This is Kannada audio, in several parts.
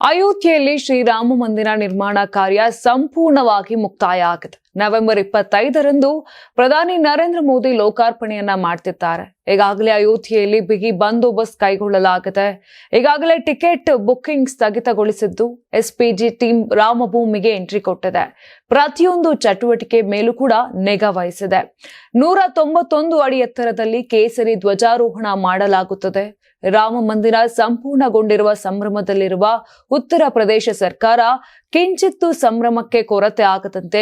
ಅಯೋಧ್ಯೆಯಲ್ಲಿ ಶ್ರೀರಾಮ ಮಂದಿರ ನಿರ್ಮಾಣ ಕಾರ್ಯ ಸಂಪೂರ್ಣವಾಗಿ ಮುಕ್ತಾಯ ಆಗಿದೆ. ನವೆಂಬರ್ ಇಪ್ಪತ್ತೈದರಂದು ಪ್ರಧಾನಿ ನರೇಂದ್ರ ಮೋದಿ ಲೋಕಾರ್ಪಣೆಯನ್ನ ಮಾಡ್ತಿದ್ದಾರೆ. ಈಗಾಗಲೇ ಅಯೋಧ್ಯೆಯಲ್ಲಿ ಬಿಗಿ ಬಂದೋಬಸ್ತ್ ಕೈಗೊಳ್ಳಲಾಗಿದೆ. ಈಗಾಗಲೇ ಟಿಕೆಟ್ ಬುಕ್ಕಿಂಗ್ ಸ್ಥಗಿತಗೊಳಿಸಿದ್ದು, ಎಸ್ಪಿಜಿ ಟೀಮ್ ರಾಮಭೂಮಿಗೆ ಎಂಟ್ರಿ ಕೊಟ್ಟಿದೆ. ಪ್ರತಿಯೊಂದು ಚಟುವಟಿಕೆ ಮೇಲೂ ಕೂಡ ನಿಗಾ ವಹಿಸಿದೆ. ನೂರ ತೊಂಬತ್ತೊಂದು ಅಡಿ ಎತ್ತರದಲ್ಲಿ ಕೇಸರಿ ಧ್ವಜಾರೋಹಣ ಮಾಡಲಾಗುತ್ತದೆ. ರಾಮ ಮಂದಿರ ಸಂಪೂರ್ಣಗೊಂಡಿರುವ ಸಂಭ್ರಮದಲ್ಲಿರುವ ಉತ್ತರ ಪ್ರದೇಶ ಸರ್ಕಾರ ಕಿಂಚಿತ್ತು ಸಂಭ್ರಮಕ್ಕೆ ಕೊರತೆ ಆಗದಂತೆ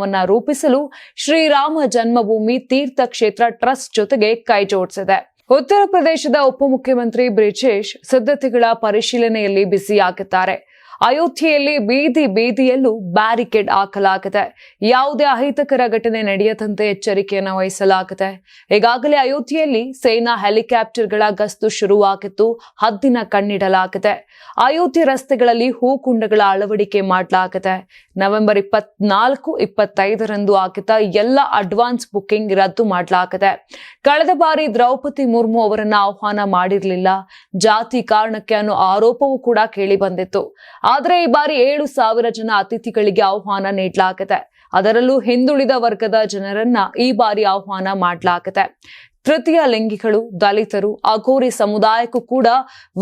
ಕಾರ್ಯಕ್ರಮವನ್ನ ರೂಪಿಸಲು ಶ್ರೀರಾಮ ಜನ್ಮಭೂಮಿ ತೀರ್ಥ ಕ್ಷೇತ್ರ ಟ್ರಸ್ಟ್ ಜೊತೆಗೆ ಕೈಜೋಡಿಸಿದೆ ಉತ್ತರ ಪ್ರದೇಶದ ಉಪಮುಖ್ಯಮಂತ್ರಿ ಬ್ರಿಜೇಶ್, ಸಿದ್ಧತೆಗಳ ಪರಿಶೀಲನೆಯಲ್ಲಿ ಬ್ಯುಸಿಯಾಗಿದ್ದಾರೆ ಅಯೋಧ್ಯೆಯಲ್ಲಿ ಬೀದಿ ಬೀದಿಯಲ್ಲೂ ಬ್ಯಾರಿಕೇಡ್ ಹಾಕಲಾಗಿದೆ. ಯಾವುದೇ ಅಹಿತಕರ ಘಟನೆ ನಡೆಯದಂತೆ ಎಚ್ಚರಿಕೆಯನ್ನು ವಹಿಸಲಾಗಿದೆ. ಈಗಾಗಲೇ ಅಯೋಧ್ಯೆಯಲ್ಲಿ ಸೇನಾ ಹೆಲಿಕಾಪ್ಟರ್ಗಳ ಗಸ್ತು ಶುರುವಾಗಿದ್ದು, ಹದ್ದಿನ ಕಣ್ಣಿಡಲಾಗಿದೆ. ಅಯೋಧ್ಯೆ ರಸ್ತೆಗಳಲ್ಲಿ ಹೂಕುಂಡಗಳ ಅಳವಡಿಕೆ ಮಾಡಲಾಗಿದೆ. ನವೆಂಬರ್ ಇಪ್ಪತ್ನಾಲ್ಕು, ಇಪ್ಪತ್ತೈದರಂದು ಆಗಿದ್ದ ಎಲ್ಲ ಅಡ್ವಾನ್ಸ್ ಬುಕ್ಕಿಂಗ್ ರದ್ದು ಮಾಡಲಾಗಿದೆ. ಕಳೆದ ಬಾರಿ ದ್ರೌಪದಿ ಮುರ್ಮು ಅವರನ್ನು ಆಹ್ವಾನ ಮಾಡಿರಲಿಲ್ಲ. ಜಾತಿ ಕಾರಣಕ್ಕೆ ಅನ್ನೋ ಆರೋಪವೂ ಕೂಡ ಕೇಳಿ ಬಂದಿತ್ತು. ಆದರೆ ಈ ಬಾರಿ ಏಳು ಸಾವಿರ ಜನ ಅತಿಥಿಗಳಿಗೆ ಆಹ್ವಾನ ನೀಡಲಾಗಿದೆ ಅದರಲ್ಲೂ ಹಿಂದುಳಿದ ವರ್ಗದ ಜನರನ್ನ ಈ ಬಾರಿ ಆಹ್ವಾನ ಮಾಡಲಾಗಿದೆ ತೃತೀಯ ಲಿಂಗಿಗಳು ದಲಿತರು ಅಘೋರಿ ಸಮುದಾಯಕ್ಕೂ ಕೂಡ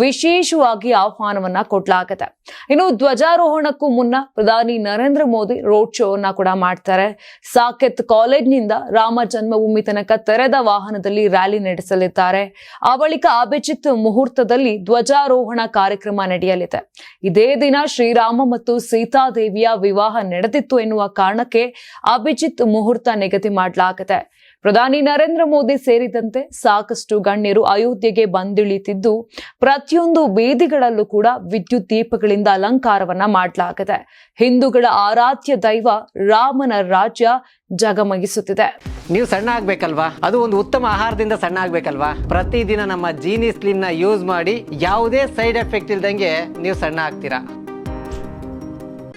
ವಿಶೇಷವಾಗಿ ಆಹ್ವಾನವನ್ನ ಕೊಡಲಾಗತ್ತೆ. ಇನ್ನು ಧ್ವಜಾರೋಹಣಕ್ಕೂ ಮುನ್ನ ಪ್ರಧಾನಿ ನರೇಂದ್ರ ಮೋದಿ ರೋಡ್ ಶೋವನ್ನ ಕೂಡ ಮಾಡ್ತಾರೆ. ಸಾಕೆತ್ ಕಾಲೇಜ್ನಿಂದ ರಾಮ ಜನ್ಮಭೂಮಿ ತನಕ ತೆರೆದ ವಾಹನದಲ್ಲಿ ರ್ಯಾಲಿ ನಡೆಸಲಿದ್ದಾರೆ. ಆ ಬಳಿಕ ಅಭಿಜಿತ್ ಮುಹೂರ್ತದಲ್ಲಿ ಧ್ವಜಾರೋಹಣ ಕಾರ್ಯಕ್ರಮ ನಡೆಯಲಿದೆ. ಇದೇ ದಿನ ಶ್ರೀರಾಮ ಮತ್ತು ಸೀತಾದೇವಿಯ ವಿವಾಹ ನಡೆದಿತ್ತು ಎನ್ನುವ ಕಾರಣಕ್ಕೆ ಅಭಿಜಿತ್ ಮುಹೂರ್ತ ನಿಗದಿ ಮಾಡಲಾಗಿದೆ ಪ್ರಧಾನಿ ನರೇಂದ್ರ ಮೋದಿ ಸೇರಿದಂತೆ ಸಾಕಷ್ಟು ಗಣ್ಯರು ಅಯೋಧ್ಯೆಗೆ ಬಂದಿಳಿತಿದ್ದು, ಪ್ರತಿಯೊಂದು ಬೀದಿಗಳಲ್ಲೂ ಕೂಡ ವಿದ್ಯುತ್ ದೀಪಗಳಿಂದ ಅಲಂಕಾರವನ್ನ ಮಾಡಲಾಗಿದೆ ಹಿಂದೂಗಳ ಆರಾಧ್ಯ ದೈವ ರಾಮನ ರಾಜ್ಯ ಜಗಮಗಿಸುತ್ತಿದೆ. ನೀವು ಸಣ್ಣ ಆಗ್ಬೇಕಲ್ವಾ? ಅದು ಒಂದು ಉತ್ತಮ ಆಹಾರದಿಂದ ಸಣ್ಣ ಆಗ್ಬೇಕಲ್ವಾ? ಪ್ರತಿದಿನ ನಮ್ಮ ಜೀನಿ ಸ್ಲಿಮ್ನ ಯೂಸ್ ಮಾಡಿ ಯಾವುದೇ ಸೈಡ್ ಎಫೆಕ್ಟ್ ಇಲ್ದಂಗೆ ನೀವು ಸಣ್ಣ ಆಗ್ತೀರಾ?